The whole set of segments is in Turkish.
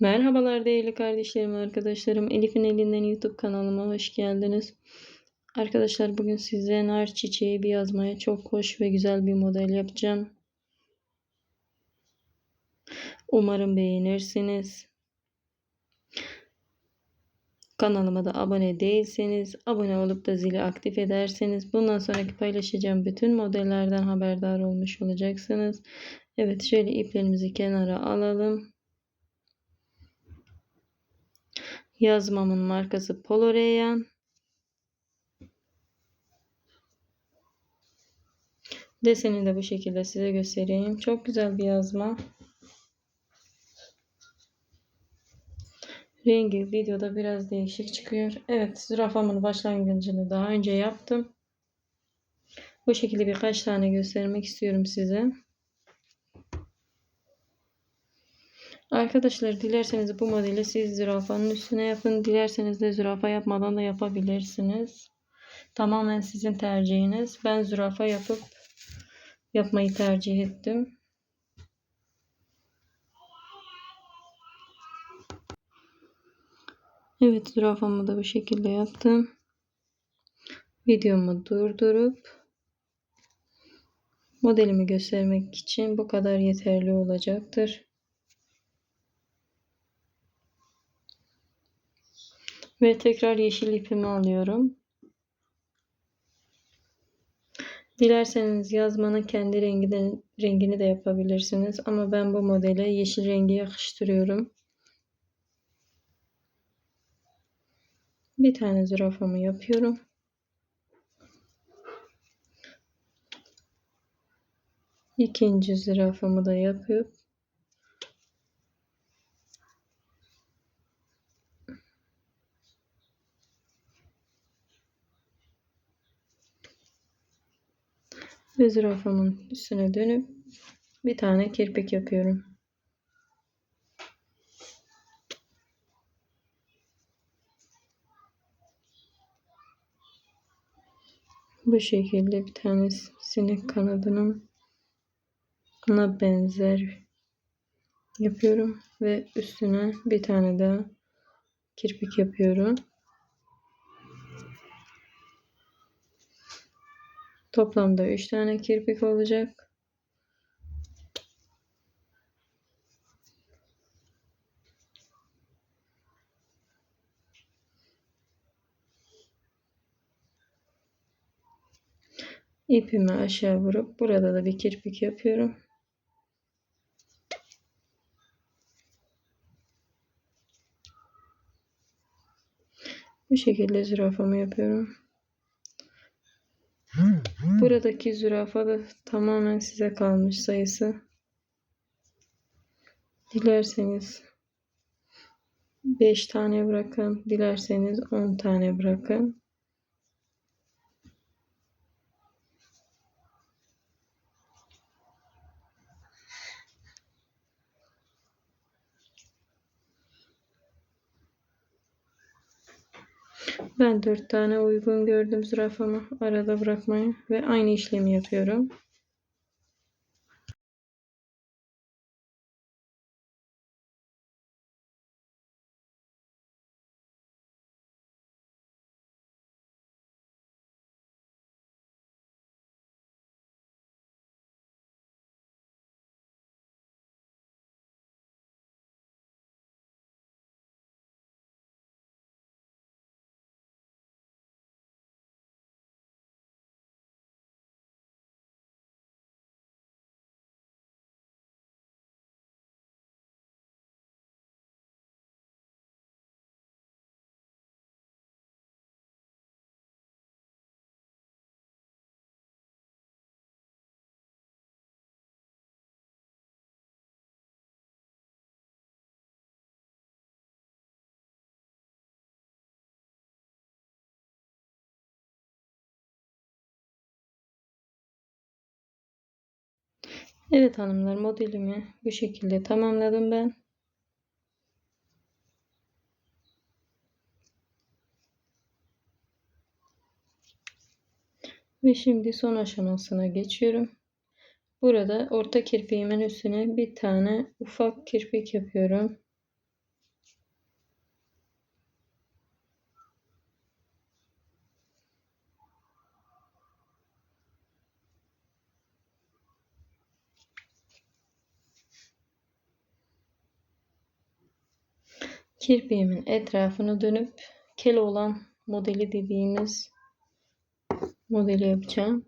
Merhabalar değerli kardeşlerim, arkadaşlarım. Elif'in elinden YouTube kanalıma hoş geldiniz. Arkadaşlar bugün size nar çiçeği bir yazmaya çok hoş ve güzel bir model yapacağım. Umarım beğenirsiniz. Kanalıma da abone değilseniz abone olup da zili aktif ederseniz bundan sonraki paylaşacağım bütün modellerden haberdar olmuş olacaksınız. Evet şöyle iplerimizi kenara alalım. Yazmamın markası Polo Rayon. Deseni de bu şekilde size göstereyim. Çok güzel bir yazma. Rengi videoda biraz değişik çıkıyor. Evet zürafamın başlangıcını daha önce yaptım. Bu şekilde birkaç tane göstermek istiyorum size. Arkadaşlar dilerseniz bu modeli siz zürafanın üstüne yapın. Dilerseniz de zürafa yapmadan da yapabilirsiniz. Tamamen sizin tercihiniz. Ben zürafa yapıp yapmayı tercih ettim. Evet zürafamı da bu şekilde yaptım. Videomu durdurup modelimi göstermek için bu kadar yeterli olacaktır. Ve tekrar yeşil ipimi alıyorum. Dilerseniz yazmanın kendi rengini, rengini de yapabilirsiniz. Ama ben bu modele yeşil rengi yakıştırıyorum. Bir tane zürafamı yapıyorum. İkinci zürafamı da yapıp ve zürafamın üstüne dönüp bir tane kirpik yapıyorum. Bu şekilde bir tane sinek kanadının ona benzer yapıyorum ve üstüne bir tane daha kirpik yapıyorum. Toplamda 3 tane kirpik olacak. İpimi aşağı vurup burada da bir kirpik yapıyorum. Bu şekilde zürafamı yapıyorum. Buradaki zürafa da tamamen size kalmış sayısı. Dilerseniz 5 tane bırakın. Dilerseniz 10 tane bırakın. Ben 4 tane uygun gördüm zürafamı arada bırakmayı ve aynı işlemi yapıyorum. Evet hanımlar modelimi bu şekilde tamamladım ben. Ve şimdi son aşamasına geçiyorum. Burada orta kirpiğimin üstüne bir tane ufak kirpik yapıyorum. Kirpiğimin etrafını dönüp kel olan modeli dediğimiz modeli yapacağım.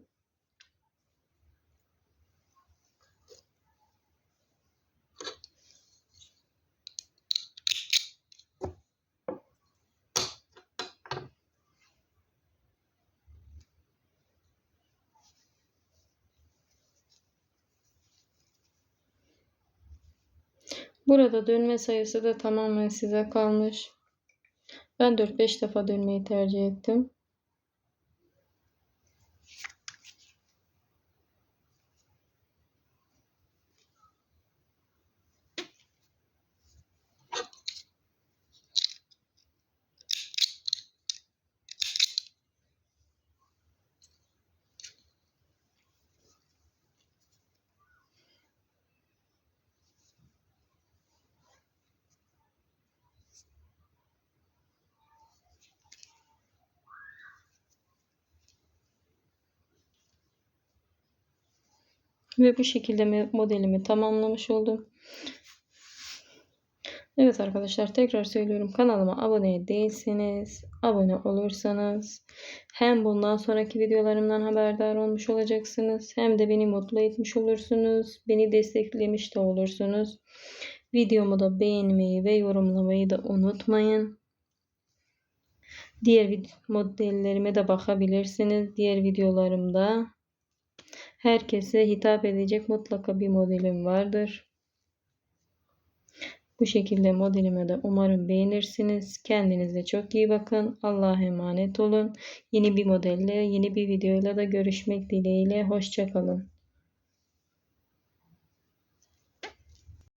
Burada dönme sayısı da tamamen size kalmış. Ben 4-5 defa dönmeyi tercih ettim. Ve bu şekilde modelimi tamamlamış oldum. Evet arkadaşlar tekrar söylüyorum kanalıma abone değilseniz abone olursanız hem bundan sonraki videolarımdan haberdar olmuş olacaksınız hem de beni mutlu etmiş olursunuz. Beni desteklemiş de olursunuz. Videomu da beğenmeyi ve yorumlamayı da unutmayın. Diğer modellerime de bakabilirsiniz. Diğer videolarımda herkese hitap edecek mutlaka bir modelim vardır. Bu şekilde modelime de umarım beğenirsiniz. Kendinize çok iyi bakın. Allah'a emanet olun. Yeni bir modelle, yeni bir videoyla da görüşmek dileğiyle. Hoşçakalın.